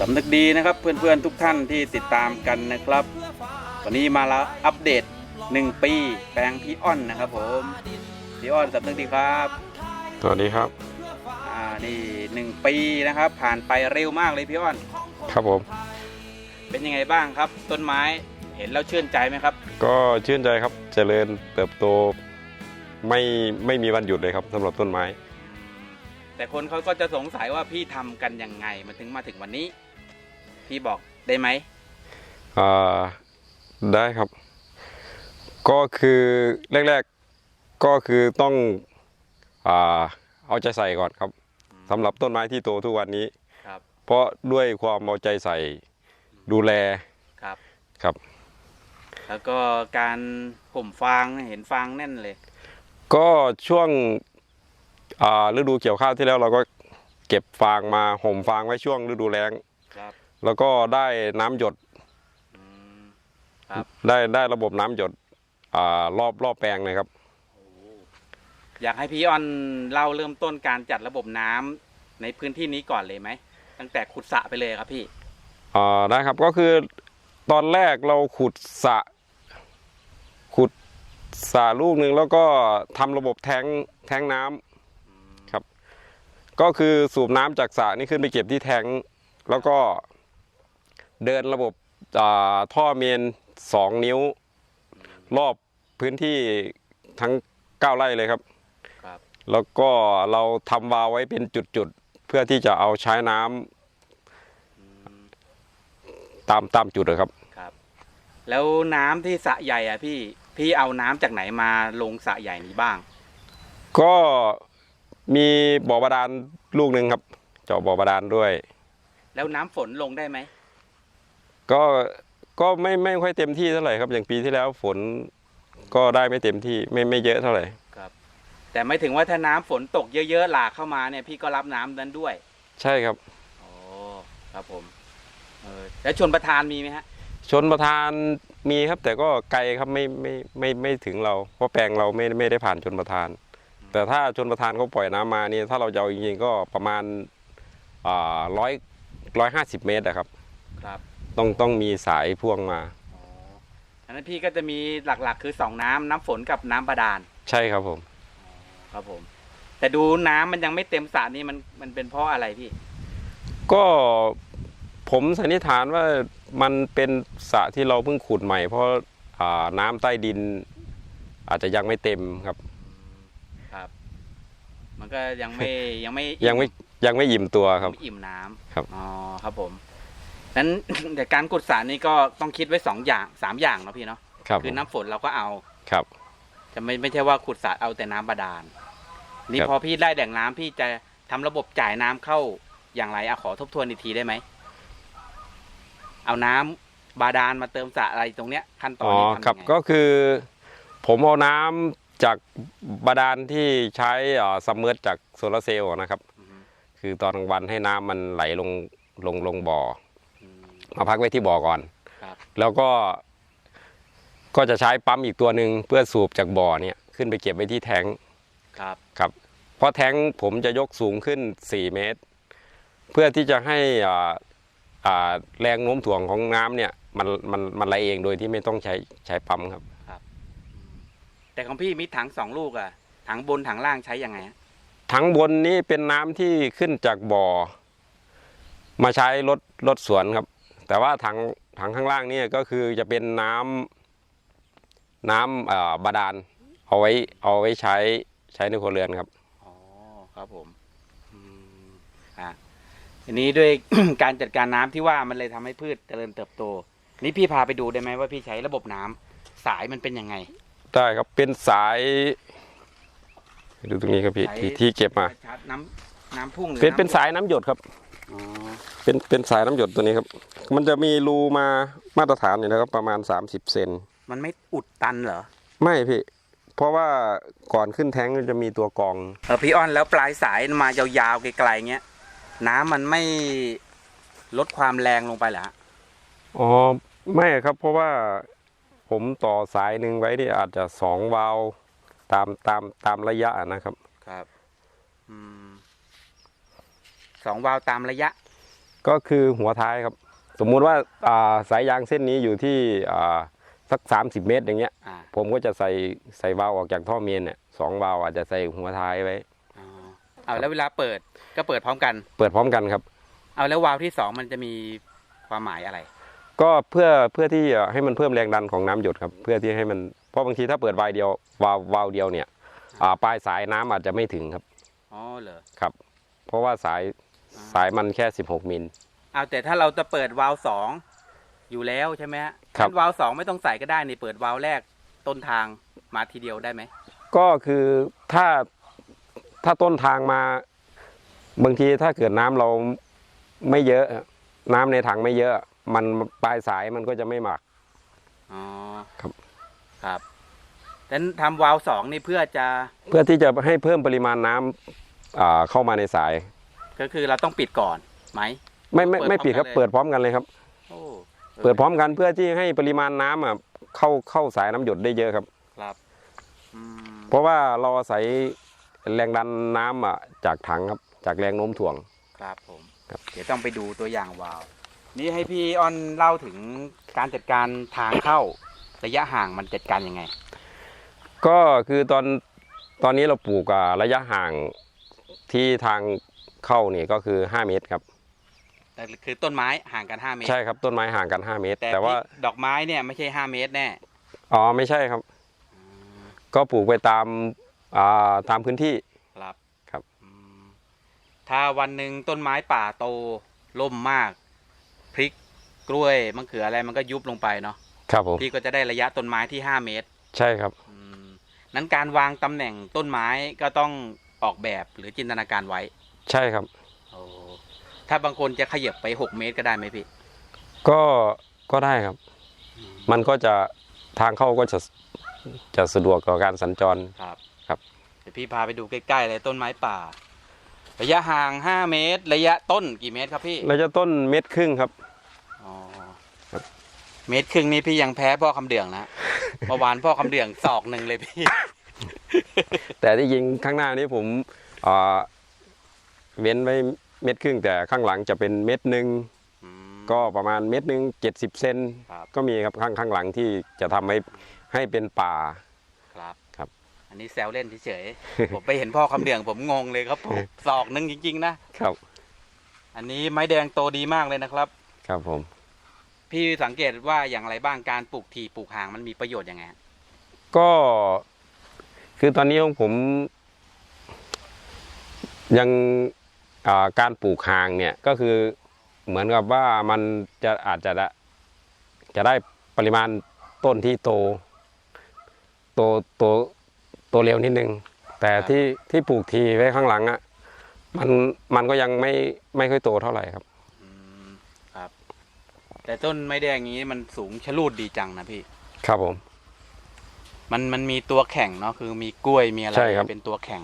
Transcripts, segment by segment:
สำนึกดีนะครับเพื่อนๆทุกท่านที่ติดตามกันนะครับ วันนี้มาแล้วอัปเดต 1 ปีแปลงพี่อ้อนนะครับผมพี่อ้อนสำนึกดีครับสวัสดีครับอ่านี่หนึ่งปีนะครับ ผ่านไปเร็วมากเลยพี่อ้อน ครับผม เป็นยังไงบ้างครับ ต้นไม้เห็นแล้วชื่นใจไหมครับ ก็ชื่นใจครับเจริญเติบโตไม่ไม่มีวันหยุดเลยครับสำหรับต้นไม้ แต่คนเขาก็จะสงสัยว่าพี่ทำกันยังไงมันถึงมาถึงวันนี้ พี่บอกได้ไหมอ่าได้ครับ ก็คือแรกๆก็คือต้องอ่าเอาใจใส่ก่อนครับสำหรับต้นไม้ที่โตทุกวันนี้ ครับ เพราะด้วยความเอาใจใส่ดูแลครับ ครับ แล้วก็การห่มฟางเห็นฟางแน่นเลย ก็ช่วงอ่าฤดูเกี่ยวข้าวที่แล้วเราก็เก็บฟางมาห่มฟางไว้ช่วงฤดูแล้งครับ แล้วก็ได้น้ำหยดอืม ครับ ได้ได้ระบบน้ำหยดอ่ารอบรอบแปลงเลยครับอยากให้พี่อ้อนเล่าเริ่มต้นการจัดระบบน้ำในพื้นที่นี้ก่อนเลยไหม ตั้งแต่ขุดสระไปเลยครับพี่ อ่าได้ครับก็คือตอนแรกเราขุดสระขุดสระลูกหนึ่งแล้วก็ทำระบบแทงแทงน้ำครับ ก็คือสูบน้ำจากสระนี่ขึ้นไปเก็บที่แทงแล้วก็ เดินระบบอ่าท่อเมนสองนิ้ว รอบพื้นที่ทั้งเก้าไร่เลยครับครับ แล้วก็เราทำวาล์วไว้เป็นจุดๆ เพื่อที่จะเอาใช้น้ำตามตามจุดเลยครับ ครับ แล้วน้ำที่สระใหญ่อะพี่พี่เอาน้ำจากไหนมาลงสระใหญ่นี้บ้าง ก็มีบ่อบาดาลลูกหนึ่งครับ เจาะบ่อบาดาลด้วย แล้วน้ำฝนลงได้ไหม ก็ก็ไม่ไม่ค่อยเต็มที่เท่าไหร่ครับ อย่างปีที่แล้วฝนก็ได้ไม่เต็มที่ไม่ไม่เยอะเท่าไหร่ครับแต่ไม่ถึงว่าถ้าน้ำฝนตกเยอะๆหลากเข้ามาเนี่ยพี่ก็รับน้ำนั้นด้วยใช่ครับ โอ้ครับผมเออแล้วชนประทานมีไหมฮะ ชนประทานมีครับ แต่ก็ไกลครับไม่ไม่ไม่ไม่ถึงเรา เพราะแปลงเราไม่ไม่ได้ผ่านชนประทาน แต่ถ้าชนประทานเขาปล่อยน้ำมานี่ถ้าเราจะเอาจริงๆก็ประมาณอ่าร้อยร้อยห้าสิบเมตรอะครับ ครับ ต้องต้องมีสายพ่วงมาอ๋ออันนั้นพี่ก็จะมีหลักๆ คือสองน้ำน้ำฝนกับน้ำบาดาลใช่ครับผม ครับผม แต่ดูน้ำมันยังไม่เต็มสระนี่มันมันเป็นเพราะอะไรพี่ ก็ผมสันนิษฐานว่ามันเป็นสระที่เราเพิ่งขุดใหม่ เพราะอ่าน้ำใต้ดิน อาจจะยังไม่เต็มครับ ครับ มันก็ยังไม่ ยังไม่ยังไม่ยังไม่อิ่มตัวครับ ไม่อิ่มน้ำครับ อ๋อครับผม นั้นแต่การขุดสระนี่ก็ต้องคิดไว้สองอย่างสามอย่างเนาะพี่เนาะครับคือน้ำฝนเราก็เอา ครับ จะไม่ไม่ใช่ว่าขุดสระเอาแต่น้ำบาดาล นี่ครับ พอพี่ได้แหล่งน้ำพี่จะทำระบบจ่ายน้ำเข้าอย่างไรอะขอทบทวนอีกทีได้ไหม เอาน้ำบาดาลมาเติมสระอะไรตรงเนี้ย ขั้นตอนอ๋อนี้ทำครับยังไงก็คือ ผมเอาน้ำจากบาดาลที่ใช้ซัมเมอร์จากโซลาร์เซลล์นะครับ อืมคือตอนกลางวันให้น้ำมันไหลลงลงลงบ่ออื มมาพักไว้ที่บ่อก่อนครับแล้วก็ ก็จะใช้ปั๊มอีกตัวหนึ่งเพื่อสูบจากบ่อเนี่ยขึ้นไปเก็บไว้ที่แทงค์ครับครับ เพราะแทงค์ผมจะยกสูงขึ้น 4 เมตร เพื่อที่จะให้อ่าอ่าแรงโน้มถ่วงของน้ำเนี่ยมันมันมันไหลเองโดยที่ไม่ต้องใช้ใช้ปั๊มครับแต่ของพี่มีถังสองลูกอะถังบนถังล่างใช้ยังไงฮะทั้งบนนี้เป็นน้ำที่ขึ้นจากบ่อ มาใช้รถรถสวนครับ แต่ว่าถังถังข้างล่างเนี่ยก็คือจะเป็นน้ำน้ำอ่าบาดาลเอาไว้เอาไว้ใช้ใช้ในครัวเรือนครับอ๋อครับผมอืมอะทีนี้ด้วย การจัดการน้ำที่ว่ามันเลยทำให้พืชเจริญเติบโต นี่พี่พาไปดูได้ไหมว่าพี่ใช้ระบบน้ำสายมันเป็นยังไงได้ครับเป็นสายดูตรงนี้ครับพี่สายที่ที่เก็บมาชาร์จน้น้ำพุ่งหรือเป็นเป็นำสายน้ำหยดครับอ๋อ เป็นเป็นสายน้ำหยดตัวนี้ครับ มันจะมีรูมามาตรฐานอยู่นะครับประมาณ 30เซนมันไม่อุดตันเหรอ ไม่พี่ เพราะว่าก่อนขึ้นแท้งมันจะมีตัวกรอง เออพี่อ้อนแล้วปลายสายมายาวๆไกลๆเงี้ย น้ำมันไม่ลดความแรงลงไปเหรอฮะอ๋อไม่ครับ เพราะว่าผมต่อสายหนึ่งไว้นี่อาจจะสองวาล์วตามตามตามระยะนะครับ ครับ อืม สองวาล์วตามระยะ ก็คือหัวท้ายครับ สมมุติว่าอ่าสายยางเส้นนี้อยู่ที่อ่าสัก 30 เมตรอย่างเงี้ย อ่าผมก็จะใส่ใส่วาล์วออกจากท่อเมนเนี่ยสองวาล์วอาจจะใส่หัวท้ายไว้ อ๋อเอาแล้วเวลาเปิดก็เปิดพร้อมกัน เปิดพร้อมกันครับ เอาแล้ววาล์วที่สองมันจะมีความหมายอะไร ก็เพื่อเพื่อที่จะให้มันเพิ่มแรงดันของน้ำหยดครับ เพื่อที่ให้มันเพราะบางทีถ้าเปิดวาล์วเดียววาล์ววาล์วเดียวเนี่ยอ่าปลายสายน้ำอาจจะไม่ถึงครับ อ๋อเหรอ ครับ เพราะว่าสาย สายมันแค่ 16 มิล เอาแต่ถ้าเราจะเปิดวาล์วสองอยู่แล้วใช่ไหมฮะครับ งั้นวาล์วสองไม่ต้องใส่ก็ได้นี่เปิดวาล์วแรกต้นทางมาทีเดียวได้ไหมก็คือถ้าถ้าต้นทางมา บางทีถ้าเกิดน้ำเราไม่เยอะ น้ำในถังไม่เยอะ มันปลายสายมันก็จะไม่หมัก อ๋อครับ ครับแต่ทำวาล์วสองนี่เพื่อจะเพื่อที่จะให้เพิ่มปริมาณน้ำอ่าเข้ามาในสาย ก็คือเราต้องปิดก่อนไหม ไม่ไม่เปิดไม่ปิดครับพร้อมกันเลยเปิดพร้อมกันเลยครับโอ้เปิดพร้อมกันเพื่อที่ให้ปริมาณน้ำอะเข้าเข้าสายน้ำหยดได้เยอะครับ ครับอืมเพราะว่าเราอาศัยแรงดันน้ำอะจากถังครับ จากแรงโน้มถ่วง ครับผมครับ เดี๋ยวต้องไปดูตัวอย่างวาล์วนี่ให้พี่อ้อนเล่าถึงการจัดการทางเข้า ระยะห่างมันจัดการยังไง ก็คือตอนตอนนี้เราปลูกอะระยะห่างที่ทาง เข้านี่ก็คือ 5 เมตรครับแต่คือต้นไม้ห่างกัน 5 เมตร ใช่ครับต้นไม้ห่างกัน 5 เมตร แต่แต่ว่าพริกดอกไม้เนี่ยไม่ใช่ 5 เมตรแน่อ๋อไม่ใช่ครับ ก็ปลูกไปตามอ่าตามพื้นที่ ครับครับ อืมถ้าวันหนึ่งต้นไม้ป่าโตล่มมาก พริกกล้วยมะเขืออะไรมันก็ยุบลงไปเนาะครับผม พี่ก็จะได้ระยะต้นไม้ที่ 5 เมตร ใช่ครับ อืมนั้นการวางตำแหน่งต้นไม้ก็ต้องออกแบบหรือจินตนาการไว้ ใช่ครับ โอ้ถ้าบางคนจะขยับไป6เมตรก็ได้ไหมพี่ก็ก็ได้ครับ มันก็จะทางเข้าก็จะจะสะดวกต่อการสัญจร ครับครับ เดี๋ยวพี่พาไปดูใกล้ๆเลยต้นไม้ป่า ระยะห่าง5เมตร ระยะต้นกี่เมตรครับพี่เราจะต้นเม็ดครึ่งครับ อ๋อครับ เมตรครึ่งนี้พี่ยังแพ้พ่อคำเดืองนะเมื่อวานพ่อคำเดืองศอกหนึ่งเลยพี่ แต่ที่จริงข้างหน้านี้ผมอ่า เว้นไว้เม็ดครึ่งแต่ข้างหลังจะเป็นเม็ดหนึ่งอืมก็ประมาณเม็ดหนึ่งเจ็ดสิบเซนครับก็มีครับข้างข้างหลังที่จะทำให้ให้เป็นป่าครับครับ อันนี้แซวเล่นเฉยๆผมไปเห็นพ่อคำเดืองผมงงเลยครับผมศอกหนึ่งจริง ๆ นะครับ อันนี้ไม้แดงโตดีมากเลยนะครับ ครับผม พี่สังเกตว่าอย่างไรบ้างการปลูกทีปลูกห่างมันมีประโยชน์ยังไงฮะก็คือตอนนี้ของผมยังอ่า การปลูกห่างเนี่ยก็คือเหมือนกับว่ามันจะอาจจะได้จะได้ปริมาณต้นที่โตโตโตโตเร็วนิดนึง แต่ที่ที่ปลูกทีไว้ข้างหลังอะ่ะมันมันก็ยังไม่ไม่ค่อยโตเท่าไหร่ครับอืมครับ แต่ต้นไม้แดงอย่างนี้มันสูงชะลูดดีจังนะพี่ ครับผม มันมันมีตัวแข่งเนาะคือมีกล้วยมีอะไรใช่ครับเป็นตัวแข่ง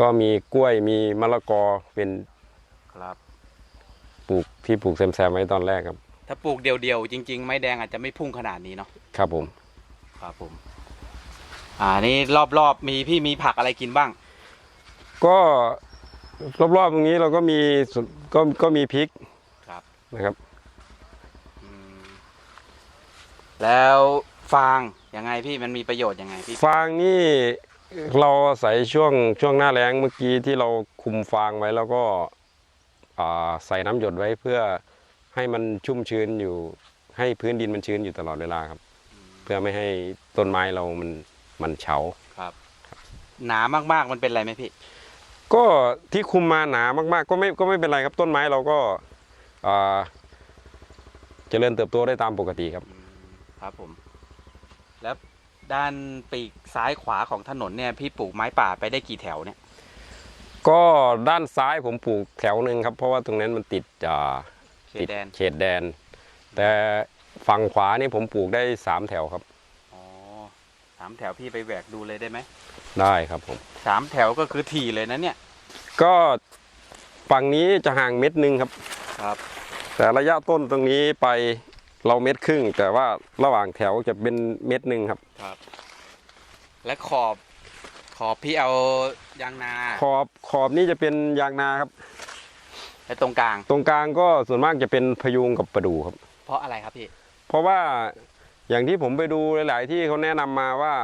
ก็มีกล้วยมีมะละกอเป็นครับ ปลูกที่ปลูกแซมๆไว้ตอนแรกครับ ถ้าปลูกเดียวๆจริง ๆ ไม้แดงอาจจะไม่พุ่งขนาดนี้เนาะครับผม ครับผม อ่านี่รอบๆมีพี่มีผักอะไรกินบ้าง ก็รอบๆตรงนี้เราก็มีส่วนก็ก็มีพริกครับ นะครับ อืมแล้วฟางยังไงพี่มันมีประโยชน์ยังไงพี่ ฟางนี่ เราใส่ช่วงช่วงหน้าแล้งเมื่อกี้ที่เราคุมฟางไว้แล้วก็อ่าใส่น้ำหยดไว้เพื่อให้มันชุ่มชื้นอยู่ ให้พื้นดินมันชื้นอยู่ตลอดเวลาครับ เพื่อไม่ให้ต้นไม้เรามันมันเฉาครับหนามากๆมันเป็นอะไรไหมพี่ ก็ที่คุมมาหนามากๆ ก็ไม่ก็ไม่เป็นไรครับต้นไม้เราก็อ่าเจริญเติบโตได้ตามปกติครับอืมครับผม แล้ว ด้านปีกซ้ายขวาของถนนเนี่ยพี่ปลูกไม้ป่าไปได้กี่แถวเนี่ย ก็ด้านซ้ายผมปลูกแถวหนึ่งครับ เพราะว่าตรงนั้นมันติดอ่าเขติตดแดน เขตแดน แต่ฝั่งขวานี่ผมปลูกได้สามแถวครับ อ๋อสามแถวพี่ไปแหวกดูเลยได้ไหมได้ครับผม สามแถวก็คือถี่เลยนะเนี่ยก็ฝั่งนี้จะห่างเม็ดหนึ่งครับ ครับ แต่ระยะต้นตรงนี้ไป เราเม็ดครึ่ง แต่ว่าระหว่างแถวจะเป็นเม็ดหนึ่งครับครับ และขอบขอบพี่เอายางนาขอบขอบนี่จะเป็นยางนาครับ และตรงกลาง ตรงกลางก็ส่วนมากจะเป็นพยุงกับประดูครับ เพราะอะไรครับพี่ เพราะว่าอย่างที่ผมไปดูหลาย ๆ ที่เขาแนะนำมาว่า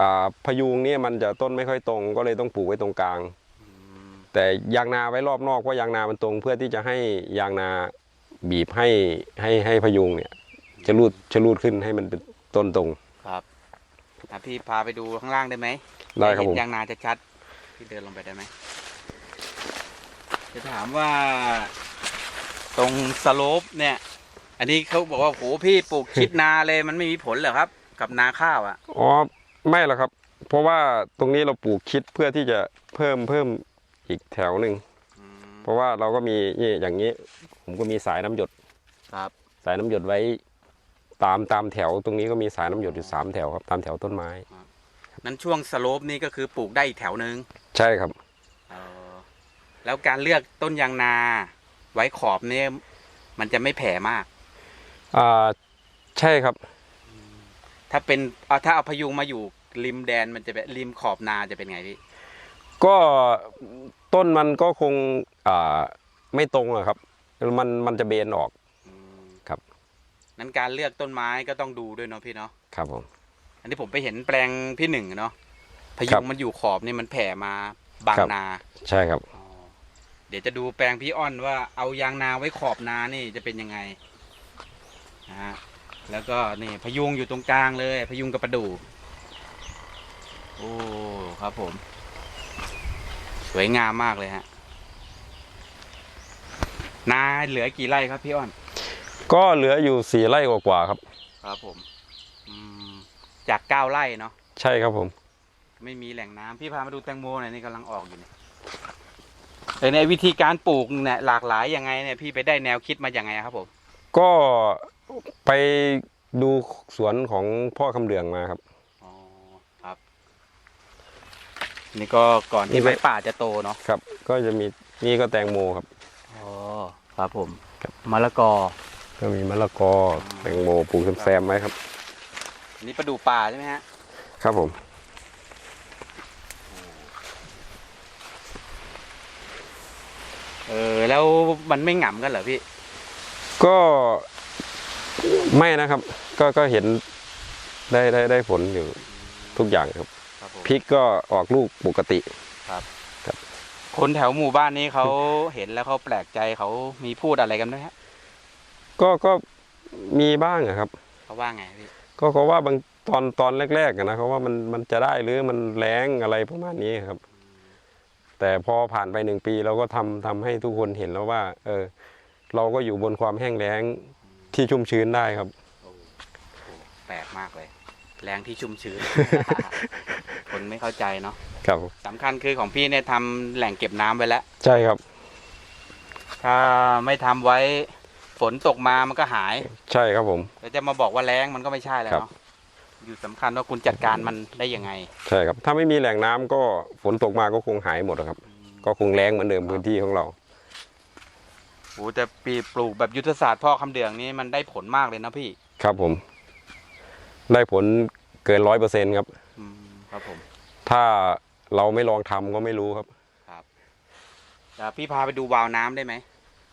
อ่าพยุงเนี่ยมันจะต้นไม่ค่อยตรง ก็เลยต้องปลูกไว้ตรงกลาง แต่ยางนาไว้รอบนอกเพราะยางนามันตรง เพื่อที่จะให้ยางนา บีบให้ให้ให้พยุงเนี่ยจะรูดจะรูดขึ้นให้มันเป็นต้นตรง ครับอะพี่พาไปดูข้างล่างได้ไหมได้ครับเห็ผมนยางนาจะชัดพี่เดินลงไปได้ไหมจะถามว่าตรงสโลปเนี่ย อันนี้เขาบอกว่าโหพี่ปลูกชิดนาเลยมันไม่มีผลเหรอครับ กับนาข้าวอะอ๋อไม่หรอกครับ เพราะว่าตรงนี้เราปลูกคิดเพื่อที่จะเพิ่มเพิ่มอีกแถวหนึ่งอืมเพราะว่าเราก็มีนี่อย่างนี้ ผมก็มีสายน้ำหยดครับ สายน้ำหยดไว้ ตามตามแถว ตรงนี้ก็มีสายน้ำหยดอยู่สามแถวครับ ตามแถวต้นไม้ นั้นช่วงสโลปนี่ก็คือปลูกได้อีกแถวหนึ่งใช่ครับเออแล้วการเลือกต้นยางนา ไว้ขอบเนี่ยมันจะไม่แผ่มากอ่าใช่ครับ ถ้าเป็นเอาถ้าเอาพยุงมาอยู่ริมแดนมันจะเป็นริมขอบนาจะเป็นไงพี่ก็ต้นมันก็คงอ่าไม่ตรงอะครับ มันมันจะเบนออกอืมครับ นั้นการเลือกต้นไม้ก็ต้องดูด้วยเนาะพี่เนาะครับผม อันนี้ผมไปเห็นแปลงพี่หนึ่งเนาะพคยุรังบมันอยู่ขอบนี่มันแผ่มาบางครับนา ใช่ครับอ๋อเดี๋ยวจะดูแปลงพี่อ้อนว่าเอายางนาไว้ขอบนานี่จะเป็นยังไงนะฮะแล้วก็นี่พยุงอยู่ตรงกลางเลย พยุงกับประดู่โอ้ครับผม สวยงามมากเลยฮะ นาเหลือกี่ไร่ครับพี่อ้อน ก็เหลืออยู่สี่ไร่กว่าๆครับ ครับผมอืมจากเก้าไร่เนาะใช่ครับผม ไม่มีแหล่งน้ำพี่พามาดูแตงโมหน่อยนี่กำลังออกอยู่เนี่ยเออในวิธีการปลูกเนี่ยหลากหลายยังไงเนี่ยพี่ไปได้แนวคิดมาอย่างไงครับผมก็ไปดูสวนของพ่อคำเหลืองมาครับ อ๋อครับ นี่ก็ก่อนนี่ที่ไหมไม้ป่าจะโตเนาะครับ ก็จะมีนี่ก็แตงโมครับอ๋อ ครับผมครับมะละกอ ก็มีมะละกอแตงโมปลูกแซมๆไว้ครับอันนี่ประดูป่าใช่ไหมฮะ ครับผม เออแล้วมันไม่หง่ำกันเหรอพี่ ก็ไม่นะครับ ก็ก็เห็นได้ได้ได้ผลอยู่ทุกอย่างครับครับผมพริกก็ออกลูกปกติ ค นแถวหมู่บ้านนี้เขาเห็นแล้วเขาแปลกใจเขามีพูดอะไรกันไหมฮะก็ก็มีบ้างอะครับเขาว่าไงพี่ก็เขาว่าบางตอนตอนแรกๆอะนะเขาว่ามันมันจะได้หรือมันแรงอะไรประมาณนี้ครับ แต่พอผ่านไปหนึ่งปีเราก็ทำทำให้ทุกคนเห็นแล้วว่า เออ เราก็อยู่บนความแห้งแล้งที่ชุ่มชื้นได้ครับโอ้โหแปลกมากเลย แรงที่ชุ่มชื้น คนไม่เข้าใจเนาะครับสำคัญคือของพี่เนี่ยทำแหล่งเก็บน้ำไว้แล้ว ใช่ครับ ถ้าไม่ทำไว้ฝนตกมามันก็หายใช่ครับผม แล้วจะมาบอกว่าแรงมันก็ไม่ใช่แล้วครับเนาะอยู่สำคัญว่าคุณจัดการมันได้ยังไงใช่ครับ ถ้าไม่มีแหล่งน้ำก็ฝนตกมาก็คงหายหมดอะครับก็คงแรงเหมือนเดิมพื้นที่ของเรา โอ้แต่ปีปลูกแบบยุทธศาสตร์พ่อคำเดืองนี่มันได้ผลมากเลยนะพี่ ครับผม ได้ผลเกินร้อยเปอร์เซ็นครับ อืมครับผมถ้าเราไม่ลองทำก็ไม่รู้ครับ เดี๋ยวพี่พาไปดูวาล์วน้ำได้ไหม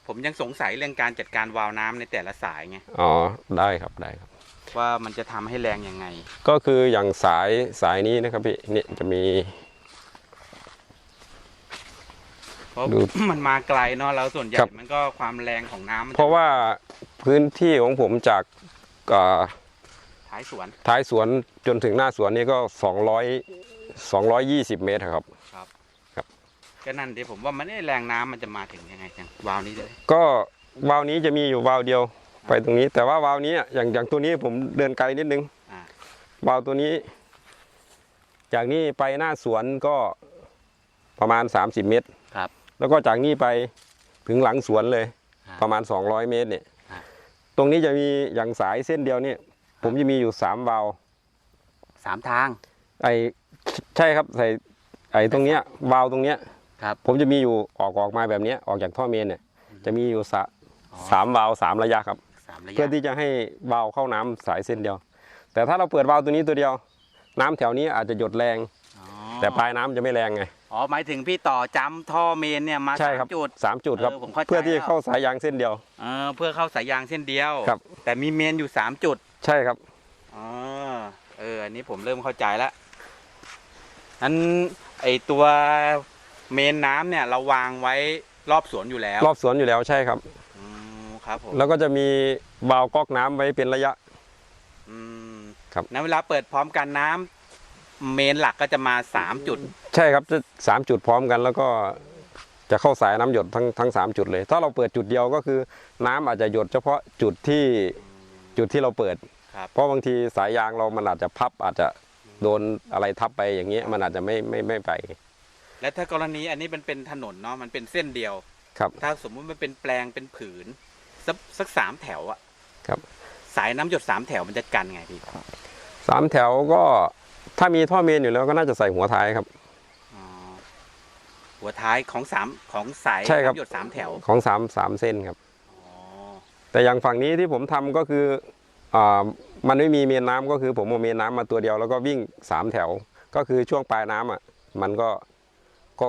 ผมยังสงสัยเรื่องการจัดการวาล์วน้ำในแต่ละสายไงอ๋อได้ครับได้ครับ ว่ามันจะทำให้แรงยังไง ก็คืออย่างสายสายนี้นะครับพี่เนี่ยจะมี เพราะ ดู มันมาไกลเนาะแล้วส่วนใหญ่ครับ มันก็ความแรงของน้ำมันจเพราะว่าพื้นที่ของผมจากอ่า ท้ายสวน ท้ายสวนจนถึงหน้าสวนนี่ก็สองร้อยสองร้อยยี่สิบเมตรครับก็นั่นที่ผมว่ามันไอ้แรงน้ำมันจะมาถึงยังไงจังวาล์วนี้เลยก็วาล์วนี้จะมีอยู่วาล์วเดียวไปตรงนี้ แต่ว่าวาล์วนี้อะอย่างอย่างตัวนี้ผมเดินไกลนิดนึงอ่าวาล์วตัวนี้ จากนี้ไปหน้าสวนก็ประมาณ 30 เมตรครับ แล้วก็จากนี้ไปถึงหลังสวนเลยอ่าประมาณ 200 เมตรเนี่ยอ่าตรงนี้จะมีอย่างสายเส้นเดียวเนี่ย ผมจะมีอยู่3วาล์วสามทาง ไอใช่ครับใส่ไอตรงเนี้ยวาล์วตรงเนี้ยครับ ผมจะมีอยู่ออกออกมาแบบเนี้ยออกจากท่อเมนเนี่ย จะมีอยู่สะอ๋อ สามวาล์วสามระยะครับ สามระยะเพื่อที่จะให้วาล์วเข้าน้ำสายเส้นเดียว แต่ถ้าเราเปิดวาล์วตัวนี้ตัวเดียว น้ำแถวนี้อาจจะหยดแรง อ๋อแต่ปลายน้ำจะไม่แรงไง อ๋อหมายถึงพี่ต่อจำท่อเมนเนี่ยมาใช่สาครับมจุด สามจุดครับ เออผมเข้าใจ เพื่อที่จะแล้วเข้าสายยางเส้นเดียว เออเพื่อเข้าสายยางเส้นเดียว ครับ แต่มีเมนอยู่สามจุด ใช่ครับอ๋อเอออันนี้ผมเริ่มเข้าใจแล้วอันไอตัวเมนน้ำเนี่ยเราวางไว้รอบสวนอยู่แล้วรอบสวนอยู่แล้วใช่ครับ อืมครับผมแล้วก็จะมีวาล์วก๊อกน้ำไว้เป็นระยะ อืมครับ ณเวลาเปิดพร้อมกันน้ำเมนหลักก็จะมาสามจุด ใช่ครับจะสามจุดพร้อมกัน แล้วก็จะเข้าสายน้ำหยดทั้งทั้งสามจุดเลย ถ้าเราเปิดจุดเดียวก็คือ น้ำอาจจะหยดเฉพาะจุดที่ จุดที่เราเปิดครับเพราะบางทีสายยางเรามันอาจจะพับอาจจะโดนอะไรทับไปอย่างเงี้ยมันอาจจะไม่ไม่ไม่ไป และถ้ากรณีอันนี้มันเป็นถนนเนาะมันเป็นเส้นเดียวครับ ถ้าสมมุติมันเป็นแปลงเป็นผืน สักสักสามแถวอะครับ สายน้ำหยดสามแถวมันจะกันไงพี่สามแถวก็ถ้ามีท่อเมนอยู่แล้วก็น่าจะใส่หัวท้ายครับอ๋อหัวท้ายของสามของสายใช่ครับน้ำหยดสามแถวของสามสามเส้นครับอ๋อ แต่อย่างฝั่งนี้ที่ผมทำก็คืออ่ามันไม่มีเมนน้ำก็คือผมเอาเมนน้ำมาตัวเดียวแล้วก็วิ่งสามแถว ก็คือช่วงปลายน้ำอะมันก็ก็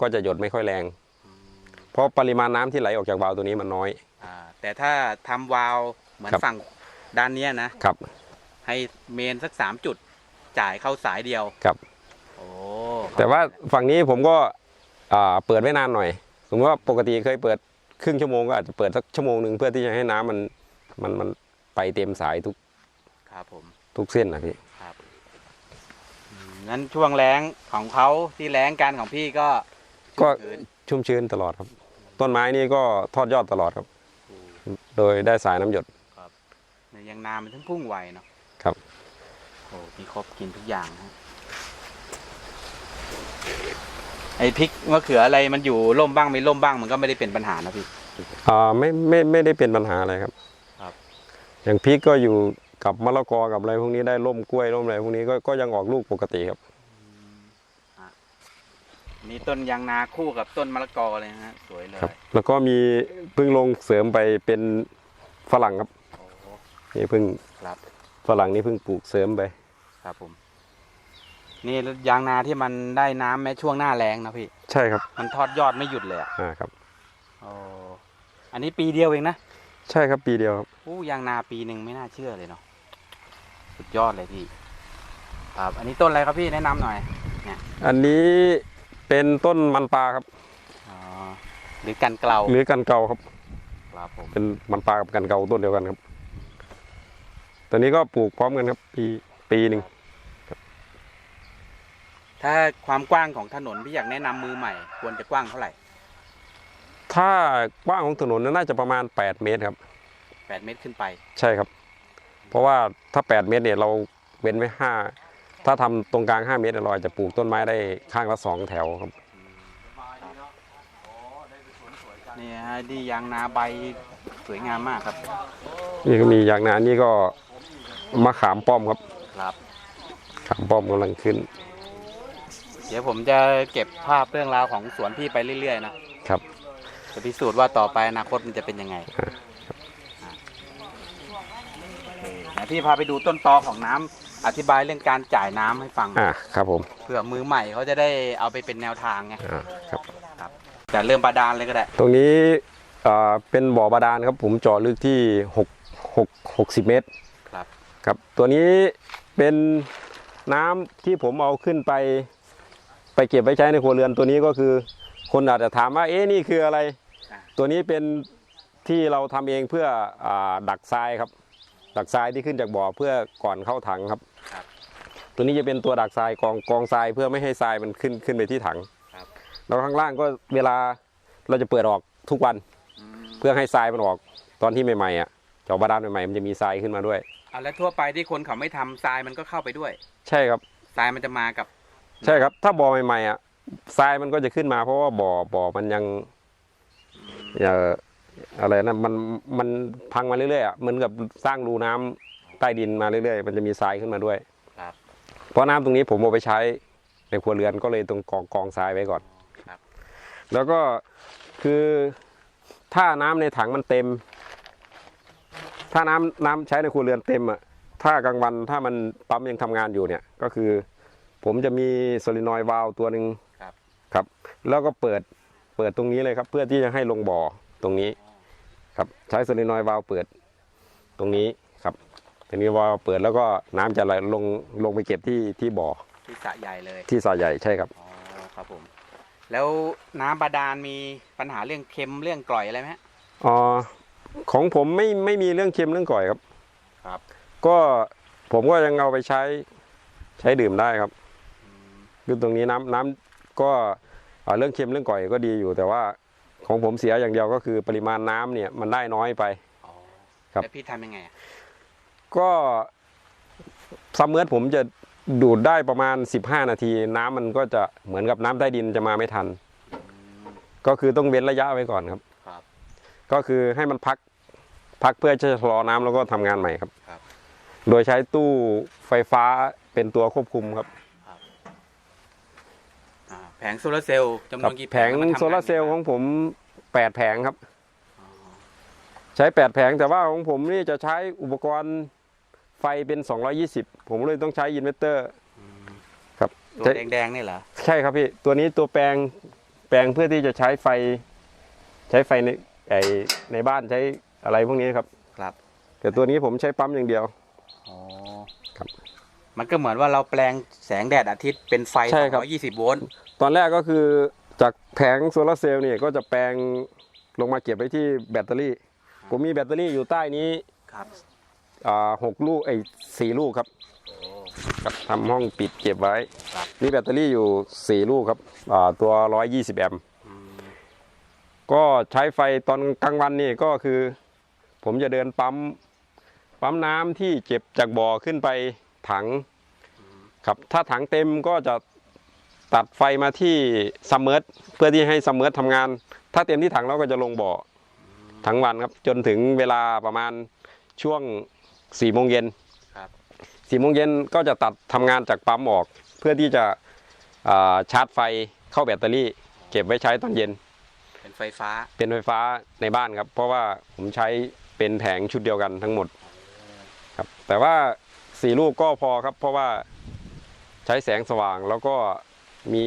ก็จะหยดไม่ค่อยแรง เพราะปริมาณน้ำที่ไหลออกจากวาล์วตัวนี้มันน้อยอ่าแต่ถ้าทำวาล์วเหมือนครับฝั่งด้านเนี้ยนะครับ ให้เมนสักสามจุดจ่ายเข้าสายเดียวครับโอ้แต่ว่าฝั่งนี้ผมก็อ่าเปิดไว้นานหน่อย สมมติว่าปกติเคยเปิด ครึ่งชั่วโมงก็อาจจะเปิดสักชั่วโมงหนึ่งเพื่อที่จะให้น้ำมันมันมันไปเต็มสายทุกครับผมทุกเส้นนะพี่ครับอืมงั้นช่วงแรงของเขาที่แรงกันของพี่ก็ก็ชื้นชุ่มชื้นตลอดครับ ต้นไม้นี่ก็ทอดยอดตลอดครับ โดยได้สายน้ำหยดเนี่ยยังนามันถึงพุ่งไวเนาะครับโอ้มีครบกินทุกอย่างฮะ ไอพริกมะเขืออะไรมันอยู่ร่มบ้างไม่ร่มบ้างมันก็ไม่ได้เป็นปัญหานะพี่ อ่าไม่ไม่ไม่ได้เป็นปัญหาอะไรครับ ครับ อย่างพริกก็อยู่กับมะละกอกับอะไรพวกนี้ได้ร่มกล้วยร่มอะไรพวกนี้ก็ก็ยังออกลูกปกติครับนี่ต้นยางนาคู่กับต้นมะละกอเลยนะฮะสวยเลยครับ แล้วก็มีเพิ่งลงเสริมไปเป็นฝรั่งครับโอ้โหนี่เพิ่งครับฝรั่งนี่เพิ่งปลูกเสริมไป ครับผม นี่ยางนาที่มันได้น้ำแม้ช่วงหน้าแรงนะพี่ ใช่ครับมันทอดยอดไม่หยุดเลยอะอ่าครับ โอ้อันนี้ปีเดียวเองนะใช่ครับปีเดียวครับอู้ยางนาปีหนึ่งไม่น่าเชื่อเลยเนาะสุดยอดเลยพี่ ครับ อันนี้ต้นอะไรครับพี่แนะนำหน่อย อันนี้เป็นต้นมันปลาครับ อ๋อ หรือกันเกลาหรือกันเกาครับ ครับผม เป็นมันปลากับกันเกาต้นเดียวกันครับ ตัวนี้ก็ปลูกพร้อมกันครับ ปีปีหนึ่ง ถ้าความกว้างของถนนพี่อยากแนะนำมือใหม่ ควรจะกว้างเท่าไหร่ ถ้ากว้างของถนนน่าจะประมาณ 8 เมตรครับแปดเมตรขึ้นไป ใช่ครับ เพราะว่าถ้า 8 เมตรเนี่ยเราเว้นไว้ห้าถ้าทำตรงกลาง 5 เมตรเนี่ยเราอาจจะปลูกต้นไม้ได้ข้างละสองแถวครับนี่ฮะดียางนาใบสวยงามมากครับ นี่ก็มีอย่างนาอันนี้ก็มะขามป้อมครับ ครับขามป้อมกำลังขึ้น เดี๋ยวผมจะเก็บภาพเรื่องราวของสวนพี่ไปเรื่อยๆนะครับ จะพิสูจน์ว่าต่อไปอนาคตมันจะเป็นยังไงอ่า อะโอเคนะพี่พาไปดูต้นตอของน้ำอธิบายเรื่องการจ่ายน้ำให้ฟังอ่าครับผมเผื่อมือใหม่เขาจะได้เอาไปเป็นแนวทางไงอ่าครับ แต่เริ่มบาดาลเลยก็ได้ตรงนี้อ่าเป็นบ่อบาดาลครับ ผมเจาะลึกที่6 6 60 เมตรครับ ครับ ตัวนี้เป็นน้ำที่ผมเอาขึ้นไป ไปเก็บไว้ใช้ในครัวเรือนตัวนี้ก็คือ คนอาจจะถามว่าเอ๊ะนี่คืออะไรอะตัวนี้เป็นที่เราทำเองเพื่ออาดักทรายครับ ดักทรายที่ขึ้นจากบ่อเพื่อก่อนเข้าถังครับครับ ตัวนี้จะเป็นตัวดักทรายกองกองทรายเพื่อไม่ให้ทรายมันขึ้นขึ้นไปที่ถังครับแล้วข้างล่างก็เวลาเราจะเปิดออกทุกวันอืมเพื่อให้ทรายมันออกตอนที่ใหม่ๆอะเจาะบาดาลใหม่ๆมันจะมีทรายขึ้นมาด้วยอะแล้วทั่วไปที่คนเขาไม่ทำทรายมันก็เข้าไปด้วย ใช่ครับทรายมันจะมากับ ใช่ครับ ถ้าบ่อใหม่ๆอะทรายมันก็จะขึ้นมา เพราะว่าบ่อบ่อมันยังเอ่ออะไรนะมันมันพังมาเรื่อยๆอะเหมือนกับสร้างรูน้ำใต้ดินมาเรื่อยๆ มันจะมีทรายขึ้นมาด้วยครับ เพราะน้ำตรงนี้ผมเอาไปใช้ในครัวเรือนก็เลยตรงกองกองทรายไว้ก่อนครับ แล้วก็คือถ้าน้ำในถังมันเต็ม ถ้าน้ำน้ำใช้ในครัวเรือนเต็มอะถ้ากลางวันถ้ามันปั๊มยังทำงานอยู่เนี่ย ก็คือ ผมจะมีโซลินอยด์วาล์วตัวหนึ่งครับ ครับ แล้วก็เปิดเปิดตรงนี้เลยครับ เพื่อที่จะให้ลงบ่อตรงนี้ ครับ ใช้โซลินอยด์วาล์วเปิดตรงนี้ครับทีนี้วาล์วเปิดแล้วก็น้ำจะไหลลงลงไปเก็บที่ที่บ่อที่สระใหญ่เลย ที่สระใหญ่ใช่ครับอ๋อครับผม แล้วน้ำบาดาลมีปัญหาเรื่องเค็มเรื่องกร่อยอะไรไหมฮะอ๋อของผมไม่ไม่มีเรื่องเค็มเรื่องก่อยครับ ครับ ก็ผมก็ยังเอาไปใช้ใช้ดื่มได้ครับ คือตรงนี้น้ำน้ำก็อ่าเรื่องเค็มเรื่องก่อยก็ดีอยู่ แต่ว่าของผมเสียอย่างเดียวก็คือปริมาณน้ำเนี่ยมันได้น้อยไปอ๋อครับแล้วพี่ทำยังไงอะก็ซัมเมอร์ผมจะดูดได้ประมาณ 15 นาที น้ำมันก็จะเหมือนกับน้ำใต้ดินจะมาไม่ทัน ก็คือต้องเว้นระยะไว้ก่อนครับครับก็คือให้มันพักพักเพื่อจะชะลอน้ำแล้วก็ทำงานใหม่ครับครับ โดยใช้ตู้ไฟฟ้าเป็นตัวควบคุมครับอ่า แผงโซลาร์เซลล์จำนกัวนกี่แผงล้วมันทำงนโซลาร์เซลล์ของผม8แผงครับอ๋อใช้8แผงแต่ว่าของผมนี่จะใช้อุปกรณ์ไฟเป็น 220 ผมเลยต้องใช้อินเวอร์เตอร์อืมครับตัวใช้แดงๆนี่เหรอใช่ครับพี่ ตัวนี้ตัวแปลงแปลงเพื่อที่จะใช้ไฟ ใช้ไฟในไอในบ้านใช้อะไรพวกนี้ครับ ครับแต่ตัวนี้ผมใช้ปั๊มอย่างเดียว อ๋อครับมันก็เหมือนว่าเราแปลงแสงแดดอาทิตย์เป็นไฟใช่ครับ 220 โวลต์ ตอนแรกก็คือจากแผงโซลาร์เซลล์เนี่ยก็จะแปลงลงมาเก็บไว้ที่แบตเตอรี่ ผมมีแบตเตอรี่อยู่ใต้นี้ครับอ่าหกลูกไอ้สี่ลูกครับโอ้ครับทำห้องปิดเก็บไว้ครับมีแบตเตอรี่อยู่สี่ลูกครับอ่าตัวร้อยยี่สิบแอมป์อืมก็ใช้ไฟตอนกลางวันนี่ก็คือ ผมจะเดินปั๊ม ปั๊มน้ำที่เก็บจากบ่อขึ้นไปถัง ครับ ถ้าถังเต็มก็จะ ตัดไฟมาที่ซัมเมอร์เพื่อที่ให้ซัมเมอร์ทำงาน ถ้าเต็มที่ถังเราก็จะลงบ่อทั้งวันครับ จนถึงเวลาประมาณช่วงสี่โมงเย็นครับสี่โมงเย็นก็จะตัดทำงานจากปั๊มออก เพื่อที่จะอ่าชาร์จไฟเข้าแบตเตอรี่ เก็บไว้ใช้ตอนเย็น เป็นไฟฟ้าเป็นไฟฟ้าในบ้านครับ เพราะว่าผมใช้เป็นแผงชุดเดียวกันทั้งหมดครับแต่ว่าสี่ลูกก็พอครับ เพราะว่าใช้แสงสว่างแล้วก็ มี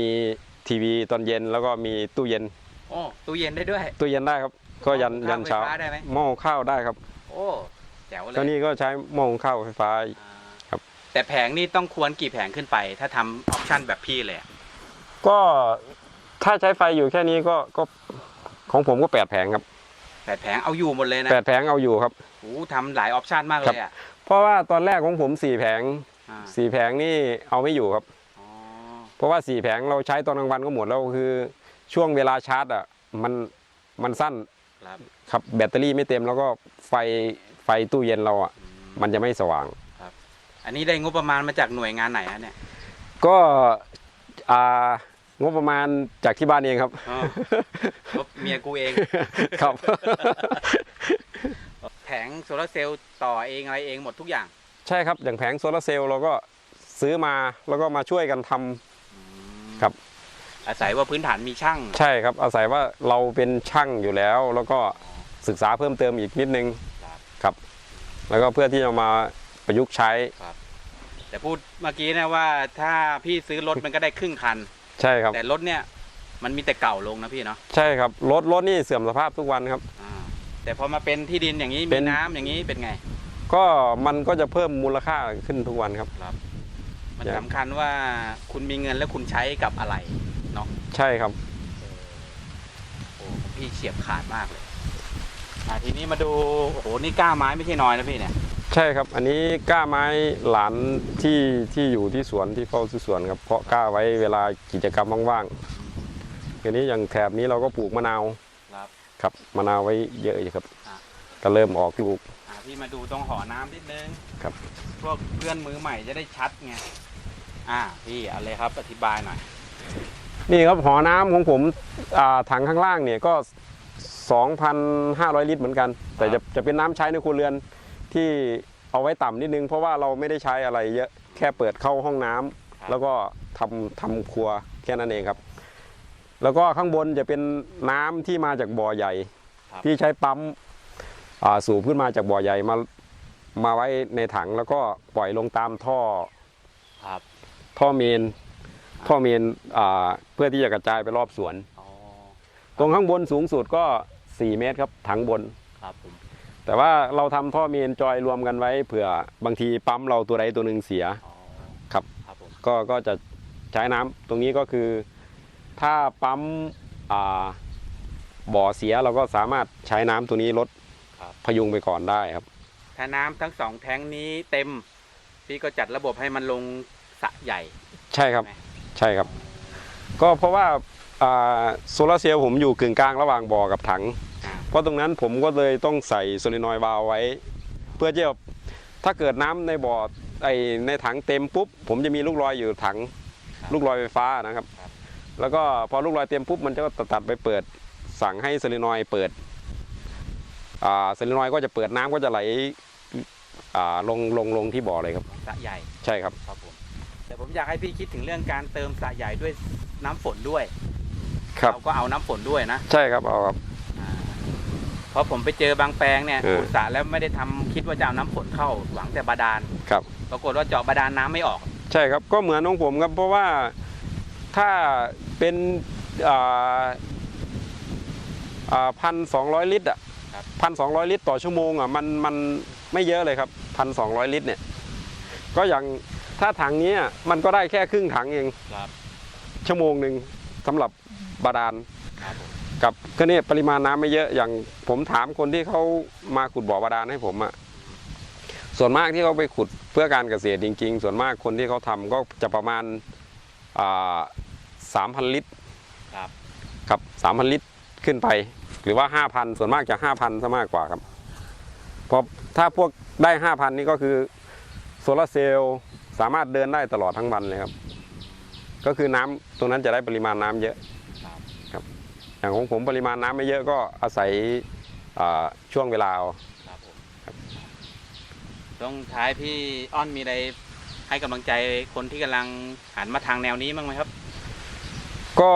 ทีวีตอนเย็นแล้วก็มีตู้เย็นโอ้ตู้เย็นได้ด้วย ตู้เย็นได้ครับ ก็ยันหม้อยันเช้าไฟฟ้าได้ไหม หม้อข้าวได้ครับโอ้แจ๋วเลยก็นี่ก็ใช้หม้อข้าวไฟฟ้าอ่าครับ แต่แผงนี่ต้องควรกี่แผงขึ้นไป ถ้าทำออปชั่นแบบพี่เลยอะก็ถ้าใช้ไฟอยู่แค่นี้ก็ก็ของผมก็แปดแผงครับแปดแผงเอาอยู่หมดเลยนะแปดแผงเอาอยู่ครับ โอ้ทำหลายออปชั่นมากเลยอะเพราะว่าตอนแรกของผมสี่แผงอ่าสี่แผงนี่เอาไม่อยู่ครับอ๋อ เพราะว่าสี่แผงเราใช้ตอนกลางวันก็หมดแล้วคือช่วงเวลาชาร์จอะมันมันสั้นครับครับแบตเตอรี่ไม่เต็มแล้วก็ไฟไฟตู้เย็นเราอะอืมมันจะไม่สว่างอันนี้ได้งบประมาณมาจากหน่วยงานไหนฮะเนี่ย ก็อ่างบประมาณจากที่บ้านเองครับอ๋องบเมียกูเองครับ แผงโซลาร์เซลล์ต่อเองอะไรเองหมดทุกอย่าง ใช่ครับ อย่างแผงโซลาร์เซลล์เราก็ซื้อมาแล้วก็มาช่วยกันทำ ครับ อาศัยว่าพื้นฐานมีช่าง ใช่ครับ อาศัยว่าเราเป็นช่างอยู่แล้ว แล้วก็ศึกษาเพิ่มเติมอีกนิดนึงครับ ครับ แล้วก็เพื่อที่จะมาประยุกต์ใช้แต่พูดเมื่อกี้นะว่าถ้าพี่ซื้อรถมันก็ได้ครึ่งคัน ใช่ครับ แต่รถเนี่ยมันมีแต่เก่าลงนะพี่เนาะใช่ครับรถรถนี่เสื่อมสภาพทุกวันครับ อ่าแต่พอมาเป็นที่ดินอย่างนี้เป็มีน น้ำอย่างนี้เป็นไงก็มันก็จะเพิ่มมูลค่าขึ้นทุกวันครับมันครับ สำคัญว่าคุณมีเงินแล้วคุณใช้กับอะไรเนาะใช่ครับ โอ้พี่เฉียบขาดมากเลยอ่าทีนี้มาดูโอ้โหนี่กล้าไม้ไม่ใช่น้อยนะพี่เนี่ยใช่ครับ อันนี้กล้าไม้หลานที่ที่อยู่ที่สวนที่เฝ้าที่สวนครับ เพราะกล้าไว้เวลากิจกรรมว่างๆทีนี้อย่างแถบนี้เราก็ปลูกมะนาวครับ ครับมะนาวไว้เยอะอยู่ครับ อะ ก็เริ่มออกลูก อ่าพี่มาดูตรงหอน้ำนิดนึงครับ พวกเพื่อนมือใหม่จะได้ชัดไง อ่าพี่เอาเลยครับอธิบายหน่อย นี่ครับหอน้ำของผมอ่าถังข้างล่างเนี่ยก็ 2,500 ลิตรเหมือนกัน แต่จะจะเป็นน้ำใช้ในครัวเรือนที่เอาไว้ต่ำนิดนึง เพราะว่าเราไม่ได้ใช้อะไรเยอะแค่เปิดเข้าห้องน้ำแล้วก็ทำทำครัวแค่นั้นเองครับ แล้วก็ข้างบนจะเป็นน้ำที่มาจากบ่อใหญ่ ที่ใช้ปั๊มอ่าสูบขึ้นมาจากบ่อใหญ่มามาไว้ในถังแล้วก็ปล่อยลงตามท่อ ครับ ท่อเมน ท่อเมนอ่าเพื่อที่จะกระจายไปรอบสวน อ๋อตรงข้างบนสูงสุดก็ 4 เมตรครับถังบน ครับผมแต่ว่าเราทำท่อเมนจอยรวมกันไว้ เผื่อบางทีปั๊มเราตัวใดตัวหนึ่งเสีย อ๋อครับ ครับผมก็ก็จะใช้น้ำตรงนี้ก็คือ ถ้าปั๊มอ่าบ่อเสียเราก็สามารถใช้น้ำตัวนี้ลดครับพยุงไปก่อนได้ครับ ถ้าน้ำทั้งสองแท้งนี้เต็ม พี่ก็จัดระบบให้มันลง สระใหญ่ ใช่ครับ ใช่ไหมใช่ครับ ก็เพราะว่าอ่าโซลาร์เซลล์ผมอยู่กึ่งกลางระหว่างบ่อกับถังอ่าเพราะตรงนั้นผมก็เลยต้องใส่โซลินอยด์วาล์วไว้ เพื่อที่จะถ้าเกิดน้ำในบ่อไอในถังเต็มปุ๊บ ผมจะมีลูกลอยอยู่ถัง ลูกลอยไฟฟ้านะครับ แล้วก็พอลูกลอยเต็มปุ๊บมันจะตัดไปเปิดสั่งให้โซลินอยด์เปิดอ่าโซลินอยด์ก็จะเปิดน้ำก็จะไหลอ่าลงลงลงที่บ่อเลยครับสระใหญ่ใช่ครับครับผมแต่ ผมอยากให้พี่คิดถึงเรื่องการเติมสระใหญ่ด้วยน้ำฝนด้วยครับ เราก็เอาน้ำฝนด้วยนะใช่ครับเอาครับ อ่าเพราะผมไปเจอบางแปลงเนี่ยเออ ขุดสระแล้วไม่ได้ทำคิดว่าจะเอาน้ำฝนเข้าหวังแต่บาดาลครับ ปรากฏว่าเจาะบาดาลน้ำไม่ออก ใช่ครับก็เหมือนของผมครับ เพราะว่าถ้าเป็นพันสองร้อยลิตรอะครับ พันสองร้อยลิตรต่อชั่วโมงอะมันมันไม่เยอะเลยครับพันสองร้อยลิตรเนี่ย ก็อย่าง ถ้าถังนี้อะมันก็ได้แค่ครึ่งถังเองครับชั่วโมงหนึ่งสำหรับบาดาลครับผมกับก็เนี่ยปริมาณน้ำไม่เยอะอย่างผมถามคนที่เขามาขุดบ่อบาดาลให้ผมอะส่วนมากที่เขาไปขุดเพื่อการเกษตรจริง ๆ ส่วนมากคนที่เขาทำก็จะประมาณสามพันลิตรครับครับสามพันลิตรขึ้นไป หรือว่าห้าพันส่วนมากจะห้าพันซะมากกว่าครับเพราะถ้าพวกได้ห้าพันนี่ก็คือโซลาร์เซลล์ สามารถเดินได้ตลอดทั้งวันเลยครับ ก็คือน้ำตรงนั้นจะได้ปริมาณน้ำเยอะครับครับอย่างของผมปริมาณน้ำไม่เยอะก็อาศัยอ่าช่วงเวลาเอาครับผมต้องท้ายพี่อ้อนมีอะไรให้กำลังใจคนที่กำลังหันมาทางแนวนี้บ้างไหมครับ ก็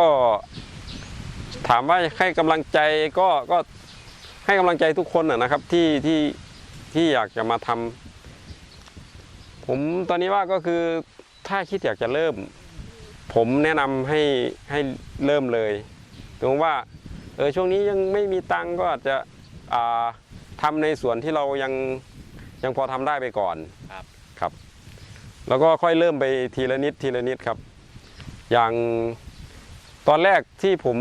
ถามว่าให้กำลังใจก็ก็ให้กำลังใจทุกคนนะนะครับที่ที่ที่อยากจะมาทำ ผมตอนนี้ว่าก็คือถ้าคิดอยากจะเริ่ม ผมแนะนำให้ให้เริ่มเลยถึงว่าเออช่วงนี้ยังไม่มีตังค์ก็อาจจะอ่าทำในส่วนที่เรายังยังพอทำได้ไปก่อนครับครับ แล้วก็ค่อยเริ่มไปทีละนิดทีละนิดครับ อย่างตอนแรกที่ผม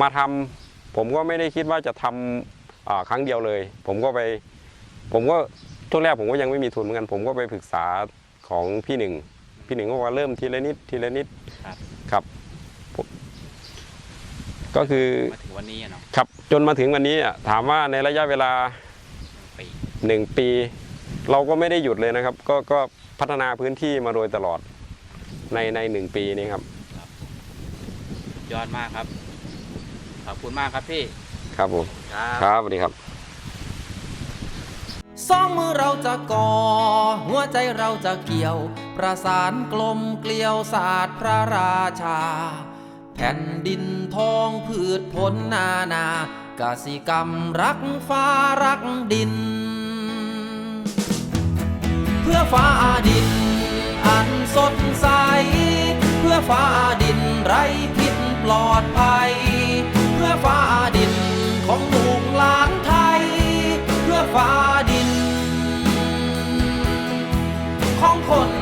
มาทำผมก็ไม่ได้คิดว่าจะทำอ่าครั้งเดียวเลย ผมก็ไป ผมก็ ช่วงแรกผมก็ยังไม่มีทุนเหมือนกัน ผมก็ไปปรึกษาของพี่หนึ่ง พี่หนึ่งก็บอกว่าเริ่มทีละนิดทีละนิดครับครับผมก็คือมาถึงวันนี้อะเนาะครับจนมาถึงวันนี้อะถามว่าในระยะเวลาปีหนึ่งปี เราก็ไม่ได้หยุดเลยนะครับ ก็ก็พัฒนาพื้นที่มาโดยตลอดในในหนึ่งปีนี้ครับยอดมากครับ ขอบคุณมากครับพี่ ครับผมครับครับสวัสดีครับ สองมือเราจะก่อ หัวใจเราจะเกี่ยว ประสานกลมเกลียวศาสตร์พระราชา แผ่นดินทองพืชผลนานากสิกรรมรักฟ้ารักดิน เพื่อฟ้าดิน อันสดใส เพื่อฟ้าดินไร้พิษปลอดภัย เพื่อฟ้าดินของหมูกหลานไทย เพื่อฟ้าดิน ห้